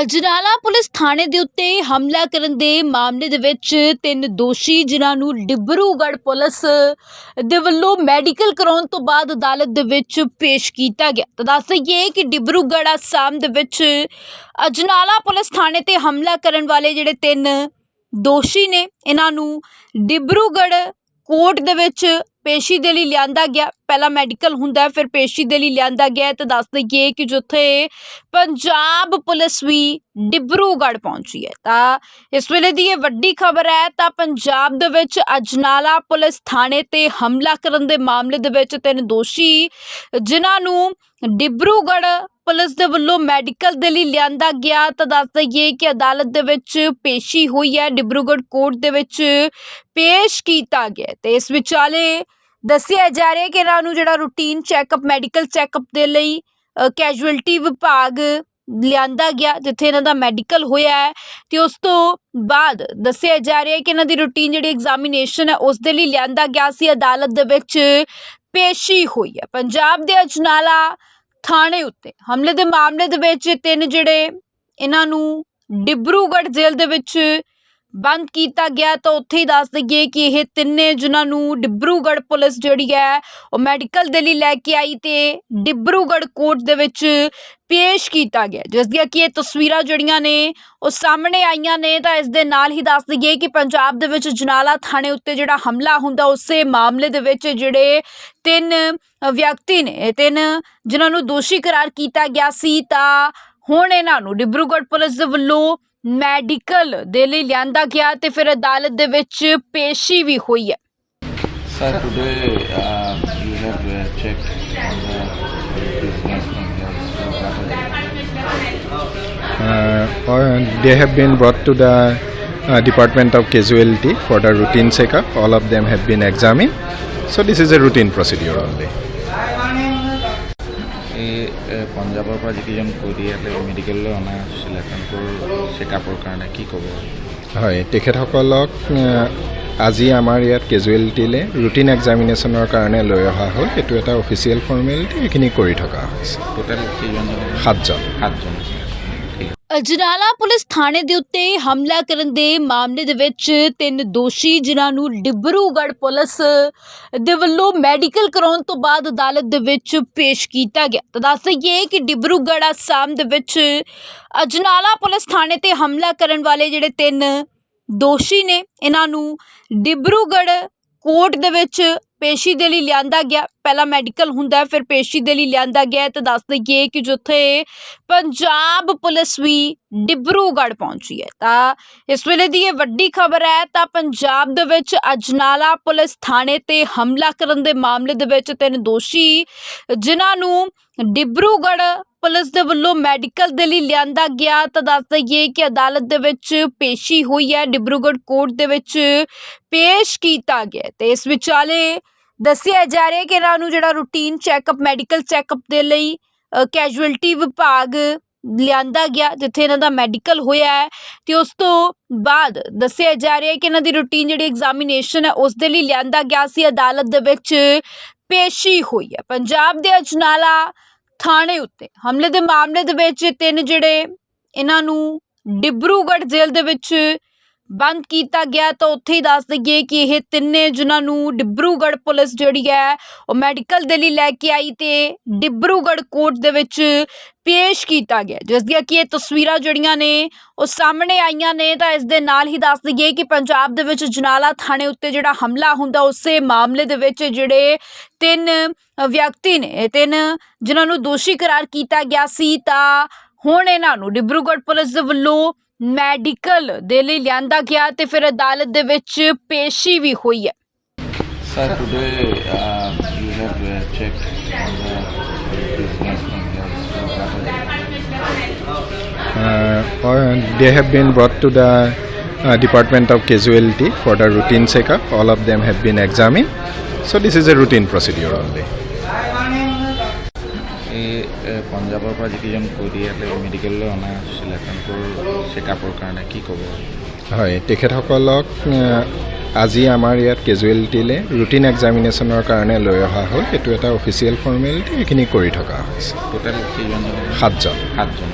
Ajnala police ਥਾਣੇ ਦੇ ਉੱਤੇ ਹਮਲਾ ਕਰਨ ਦੇ ਮਾਮਲੇ ਦੇ ਵਿੱਚ ਤਿੰਨ ਦੋਸ਼ੀ, ਜਿਨ੍ਹਾਂ ਨੂੰ ਡਿਬਰੂਗੜ੍ਹ ਪੁਲਿਸ ਦੇ ਵੱਲੋਂ ਮੈਡੀਕਲ ਕਰਾਉਣ ਤੋਂ ਬਾਅਦ ਅਦਾਲਤ ਦੇ ਵਿੱਚ ਪੇਸ਼ ਕੀਤਾ ਗਿਆ। ਤਾਂ ਦੱਸ ਦਈਏ ਕਿ ਡਿਬਰੂਗੜ੍ਹ ਅਸਾਮ ਦੇ ਵਿੱਚ ਅਜਨਾਲਾ ਪੁਲਿਸ ਥਾਣੇ ਤੇ ਹਮਲਾ ਕਰਨ ਵਾਲੇ ਜਿਹੜੇ ਤਿੰਨ ਦੋਸ਼ੀ ਨੇ, ਇਹਨਾਂ ਨੂੰ ਡਿਬਰੂਗੜ੍ਹ ਕੋਰਟ ਦੇ ਵਿੱਚ ਪੇਸ਼ੀ ਦੇ ਲਈ ਲਿਆਂਦਾ ਗਿਆ। ਪਹਿਲਾਂ ਮੈਡੀਕਲ ਹੁੰਦਾ ਫਿਰ ਪੇਸ਼ੀ ਦੇ ਲਈ ਲਿਆਂਦਾ ਗਿਆ ਹੈ ਤਾਂ ਦੱਸ ਦਈਏ ਕਿ ਜਿੱਥੇ ਪੰਜਾਬ ਪੁਲਿਸ ਵੀ ਡਿਬਰੂਗੜ੍ਹ ਪਹੁੰਚੀ ਹੈ। ਤਾਂ ਇਸ ਵੇਲੇ ਦੀ ਇਹ ਵੱਡੀ ਖਬਰ ਹੈ, ਤਾਂ ਪੰਜਾਬ ਦੇ ਵਿੱਚ ਅਜਨਾਲਾ ਪੁਲਿਸ ਥਾਣੇ ਤੇ ਹਮਲਾ ਕਰਨ ਦੇ ਮਾਮਲੇ ਦੇ ਵਿੱਚ ਤਿੰਨ ਦੋਸ਼ੀ, ਜਿਨ੍ਹਾਂ ਨੂੰ ਡਿਬਰੂਗੜ੍ਹ ਪੁਲਿਸ ਦੇ ਵੱਲੋਂ ਮੈਡੀਕਲ ਦੇ ਲਈ ਲਿਆਂਦਾ ਗਿਆ। ਤਾਂ ਦੱਸ ਦਈਏ ਕਿ ਅਦਾਲਤ ਦੇ ਵਿੱਚ ਪੇਸ਼ੀ ਹੋਈ ਹੈ, ਡਿਬਰੂਗੜ੍ਹ ਕੋਰਟ ਦੇ ਵਿੱਚ ਪੇਸ਼ ਕੀਤਾ ਗਿਆ ਹੈ ਤੇ ਇਸ ਵਿਚਾਲੇ ਦੱਸਿਆ ਜਾ ਰਿਹਾ ਕਿ ਇਹਨਾਂ ਨੂੰ ਜਿਹੜਾ ਰੂਟੀਨ ਚੈੱਕਅਪ ਮੈਡੀਕਲ ਚੈੱਕਅਪ ਦੇ ਲਈ ਕੈਜੁਅਲਟੀ ਵਿਭਾਗ ਲਿਆਂਦਾ ਗਿਆ, ਜਿੱਥੇ ਇਹਨਾਂ ਦਾ ਮੈਡੀਕਲ ਹੋਇਆ ਹੈ। ਤੇ ਉਸ ਤੋਂ ਬਾਅਦ ਦੱਸਿਆ ਜਾ ਰਿਹਾ ਹੈ ਕਿ ਇਹਨਾਂ ਦੀ ਰੂਟੀਨ ਜਿਹੜੀ ਐਗਜ਼ਾਮੀਨੇਸ਼ਨ ਹੈ, ਉਸ ਦੇ ਲਈ ਲਿਆਂਦਾ ਗਿਆ ਸੀ। ਅਦਾਲਤ ਦੇ ਵਿੱਚ ਪੇਸ਼ੀ ਹੋਈ ਹੈ। ਪੰਜਾਬ ਦੇ ਅਜਨਾਲਾ ਥਾਣੇ ਉੱਤੇ ਹਮਲੇ ਦੇ ਮਾਮਲੇ ਦੇ ਵਿੱਚ ਤਿੰਨ ਜਿਹੜੇ ਇਹਨਾਂ ਨੂੰ ਡਿਬਰੂਗੜ੍ਹ ਜੇਲ੍ਹ ਦੇ ਵਿੱਚ ਬੰਦ ਕੀਤਾ ਗਿਆ ਤਾਂ ਉੱਥੇ ਹੀ ਦੱਸ ਦਈਏ ਕਿ ਇਹ ਤਿੰਨੇ ਜਿਨ੍ਹਾਂ ਨੂੰ ਡਿਬਰੂਗੜ੍ਹ ਪੁਲਿਸ ਜਿਹੜੀ ਹੈ, ਉਹ ਮੈਡੀਕਲ ਦੇ ਲਈ ਲੈ ਕੇ ਆਈ ਤੇ ਡਿਬਰੂਗੜ੍ਹ ਕੋਰਟ ਦੇ ਵਿੱਚ ਪੇਸ਼ ਕੀਤਾ ਗਿਆ। ਜਿਸ ਦੀਆਂ ਕਿ ਇਹ ਤਸਵੀਰਾਂ ਜਿਹੜੀਆਂ ਨੇ, ਉਹ ਸਾਹਮਣੇ ਆਈਆਂ ਨੇ ਤਾਂ ਇਸ ਦੇ ਨਾਲ ਹੀ ਦੱਸ ਦਈਏ ਕਿ ਪੰਜਾਬ ਦੇ ਵਿੱਚ ਜਨਾਲਾ ਥਾਣੇ ਉੱਤੇ ਜਿਹੜਾ ਹਮਲਾ ਹੁੰਦਾ, ਉਸੇ ਮਾਮਲੇ ਦੇ ਵਿੱਚ ਜਿਹੜੇ ਤਿੰਨ ਵਿਅਕਤੀ ਨੇ, ਇਹ ਤਿੰਨ ਜਿਨ੍ਹਾਂ ਨੂੰ ਦੋਸ਼ੀ ਕਰਾਰ ਕੀਤਾ ਗਿਆ ਸੀ ਤਾਂ ਹੁਣ ਇਹਨਾਂ ਨੂੰ ਡਿਬਰੂਗੜ੍ਹ ਪੁਲਿਸ ਦੇ ਵੱਲੋਂ ਮੈਡੀਕਲ ਦੇ ਲਈ ਲਿਆਂਦਾ ਗਿਆ ਤੇ ਫਿਰ ਅਦਾਲਤ ਦੇ ਵਿੱਚ ਪੇਸ਼ੀ ਵੀ ਹੋਈ ਹੈ Sir, today uh, you have uh, checked on the business from here. So what are uh, or they have been brought to the uh, Department of Casualty for the routine checkup. All of them have been examined. So this is a routine procedure only. এই পঞ্জাৱৰ পঞ্জাবৰ পৰা যিকেইজন কৈ ইয়াতে মেডিকেললৈ অনা হৈছিলে তেওঁলোকৰ চেকআপৰ কাৰণে কি ক'ব? হয় তেখেতসকলক আজি আমাৰ ইয়াত কেজুৱেলিটিলৈ ৰুটিন এক্সামিনেশ্যনৰ কাৰণে লৈ অহা হ'ল। এইটো এটা অফিচিয়েল ফৰ্মেলিটি এইখিনি কৰি থকা হৈছে। টোটেল সাতজন। সাতজন ਅਜਨਾਲਾ ਪੁਲਿਸ ਥਾਣੇ ਦੇ ਉੱਤੇ ਹਮਲਾ ਕਰਨ ਦੇ ਮਾਮਲੇ ਦੇ ਵਿੱਚ ਤਿੰਨ ਦੋਸ਼ੀ, ਜਿਨ੍ਹਾਂ ਨੂੰ ਡਿਬਰੂਗੜ੍ਹ ਪੁਲਿਸ ਦੇ ਵੱਲੋਂ ਮੈਡੀਕਲ ਕਰਾਉਣ ਤੋਂ ਬਾਅਦ ਅਦਾਲਤ ਦੇ ਵਿੱਚ ਪੇਸ਼ ਕੀਤਾ ਗਿਆ। ਤਾਂ ਦੱਸ ਦਈਏ ਕਿ ਡਿਬਰੂਗੜ੍ਹ ਅਸਾਮ ਦੇ ਵਿੱਚ ਅਜਨਾਲਾ ਪੁਲਿਸ ਥਾਣੇ ਤੇ ਹਮਲਾ ਕਰਨ ਵਾਲੇ ਜਿਹੜੇ ਤਿੰਨ ਦੋਸ਼ੀ ਨੇ, ਇਹਨਾਂ ਨੂੰ ਡਿਬਰੂਗੜ੍ਹ ਕੋਰਟ ਦੇ ਵਿੱਚ ਪੇਸ਼ੀ ਦੇ ਲਈ ਲਿਆਂਦਾ ਗਿਆ। ਪਹਿਲਾਂ ਮੈਡੀਕਲ ਹੁੰਦਾ, ਫਿਰ ਪੇਸ਼ੀ ਦੇ ਲਈ ਲਿਆਂਦਾ ਗਿਆ ਤਾਂ ਦੱਸ ਦਈਏ ਕਿ ਜਿੱਥੇ ਪੰਜਾਬ ਪੁਲਿਸ ਵੀ ਡਿਬਰੂਗੜ੍ਹ ਪਹੁੰਚੀ ਹੈ। ਤਾਂ ਇਸ ਵੇਲੇ ਦੀ ਇਹ ਵੱਡੀ ਖਬਰ ਹੈ, ਤਾਂ ਪੰਜਾਬ ਦੇ ਵਿੱਚ ਅਜਨਾਲਾ ਪੁਲਿਸ ਥਾਣੇ ਤੇ ਹਮਲਾ ਕਰਨ ਦੇ ਮਾਮਲੇ ਦੇ ਵਿੱਚ ਤਿੰਨ ਦੋਸ਼ੀ, ਜਿਨ੍ਹਾਂ ਨੂੰ ਡਿਬਰੂਗੜ੍ਹ ਪੁਲਿਸ ਦੇ ਵੱਲੋਂ ਮੈਡੀਕਲ ਦੇ ਲਈ ਲਿਆਂਦਾ ਗਿਆ ਤਾਂ ਦੱਸ ਦਈਏ ਕਿ ਅਦਾਲਤ ਦੇ ਵਿੱਚ ਪੇਸ਼ੀ ਹੋਈ ਹੈ, ਡਿਬਰੂਗੜ੍ਹ ਕੋਰਟ ਦੇ ਵਿੱਚ ਪੇਸ਼ ਕੀਤਾ ਗਿਆ ਹੈ। ਤੇ ਇਸ ਵਿਚਾਲੇ ਦੱਸਿਆ ਜਾ ਰਿਹਾ ਕਿ ਇਹਨਾਂ ਨੂੰ ਜਿਹੜਾ ਰੂਟੀਨ ਚੈੱਕਅਪ ਮੈਡੀਕਲ ਚੈੱਕਅਪ ਦੇ ਲਈ ਕੈਜੁਅਲਟੀ ਵਿਭਾਗ ਲਿਆਂਦਾ ਗਿਆ, ਜਿੱਥੇ ਇਹਨਾਂ ਦਾ ਮੈਡੀਕਲ ਹੋਇਆ ਹੈ ਤੇ ਉਸ ਤੋਂ ਬਾਅਦ ਦੱਸਿਆ ਜਾ ਰਿਹਾ ਹੈ ਕਿ ਇਹਨਾਂ ਦੀ ਰੂਟੀਨ ਜਿਹੜੀ ਐਗਜ਼ਾਮੀਨੇਸ਼ਨ ਹੈ, ਉਸ ਦੇ ਲਈ ਲਿਆਂਦਾ ਗਿਆ ਸੀ, ਅਦਾਲਤ ਦੇ ਵਿੱਚ ਪੇਸ਼ੀ ਹੋਈ ਹੈ। ਪੰਜਾਬ ਦੇ ਅਜਨਾਲਾ ਥਾਣੇ ਉੱਤੇ ਹਮਲੇ ਦੇ ਮਾਮਲੇ ਦੇ ਵਿੱਚ ਤਿੰਨ ਜਿਹੜੇ ਇਹਨਾਂ ਨੂੰ ਡਿਬਰੂਗੜ੍ਹ ਜੇਲ੍ਹ ਦੇ ਵਿੱਚ ਬੰਦ ਕੀਤਾ ਗਿਆ, ਤਾਂ ਉੱਥੇ ਹੀ ਦੱਸ ਦਈਏ ਕਿ ਇਹ ਤਿੰਨੇ ਜਿਨ੍ਹਾਂ ਨੂੰ ਡਿਬਰੂਗੜ੍ਹ ਪੁਲਿਸ ਜਿਹੜੀ ਹੈ, ਉਹ ਮੈਡੀਕਲ ਦੇ ਲਈ ਲੈ ਕੇ ਆਈ ਤੇ ਡਿਬਰੂਗੜ੍ਹ ਕੋਰਟ ਦੇ ਵਿੱਚ ਪੇਸ਼ ਕੀਤਾ ਗਿਆ। ਜਿਸ ਦੀਆਂ ਕਿ ਇਹ ਤਸਵੀਰਾਂ ਜਿਹੜੀਆਂ ਨੇ, ਉਹ ਸਾਹਮਣੇ ਆਈਆਂ ਨੇ, ਤਾਂ ਇਸ ਦੇ ਨਾਲ ਹੀ ਦੱਸ ਦਈਏ ਕਿ ਪੰਜਾਬ ਦੇ ਵਿੱਚ ਜਨਾਲਾ ਥਾਣੇ ਉੱਤੇ ਜਿਹੜਾ ਹਮਲਾ ਹੁੰਦਾ, ਉਸੇ ਮਾਮਲੇ ਦੇ ਵਿੱਚ ਜਿਹੜੇ ਤਿੰਨ ਵਿਅਕਤੀ ਨੇ ਤਿੰਨ ਜਿਨ੍ਹਾਂ ਨੂੰ ਦੋਸ਼ੀ ਕਰਾਰ ਕੀਤਾ ਗਿਆ ਸੀ, ਤਾਂ ਹੁਣ ਇਹਨਾਂ ਨੂੰ ਡਿਬਰੂਗੜ੍ਹ ਪੁਲਿਸ ਦੇ ਵੱਲੋਂ ਮੈਡੀਕਲ ਦੇ ਲਈ ਲਿਆਂਦਾ ਗਿਆ ਤੇ ਫਿਰ ਅਦਾਲਤ ਦੇ ਵਿੱਚ ਪੇਸ਼ੀ ਵੀ ਹੋਈ ਹੈ Sir, today uh, you have uh, checked on the business from here. So what are uh, or they have been brought to the uh, Department of Casualty for the routine checkup. All of them have been examined. So this is a routine procedure only. এই এ, পঞ্জাবৰ পৰা যিকেইজন কৈ ইয়াতে মেডিকেললৈ অনা হৈছিলে তেওঁলোকৰ চেকআপৰ কাৰণে কি ক'ব? হয় তেখেতসকলক আজি আমাৰ ইয়াত কেজুৱেলিটিলৈ ৰুটিন এক্সামিনেশ্যনৰ কাৰণে লৈ অহা হ'ল। এইটো এটা অফিচিয়েল ফৰ্মেলিটি এইখিনি কৰি থকা হৈছে। টোটেল কেইজন সাতজন। সাতজন